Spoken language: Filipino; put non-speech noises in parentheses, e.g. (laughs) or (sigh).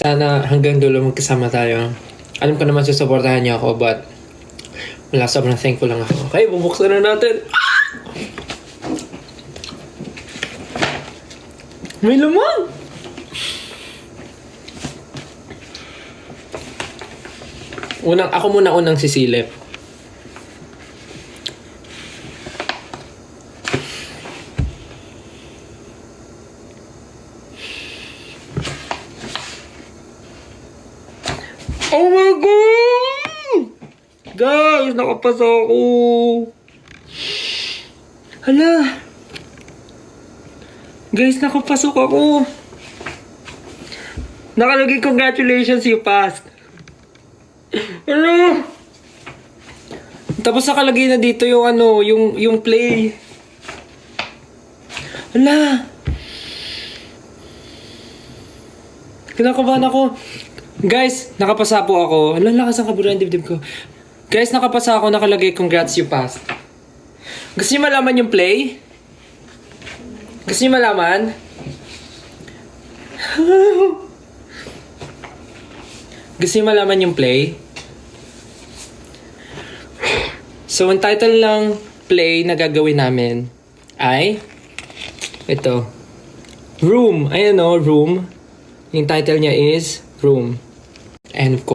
Sana hanggang dulo magkasama tayo. Alam ko naman susuportahan niyo ako, but wala, sobrang thankful lang ako. Okay, bubuksan na natin. May laman! Unang, ako muna unang sisilip. Oh my God! Guys, nakapasa ako. Hala. Guys, nakapasok ako. Nakalagay congratulations you passed. Ano? Tapos nakalagay na dito yung ano, yung yung play. Hala. Kinakabahan ako. Guys, nakapasa po ako. Hala, lakas ang kabura ng dibdib ko. Guys, nakapasa ako, nakalagay congrats you passed. Gusto niyo malaman yung play? Gusto niyo malaman? (laughs) Gusto niyo malaman yung play? So, ang title ng play na gagawin namin ay ito. Room. Ayan o, Room. Yung title niya is Room. And of course,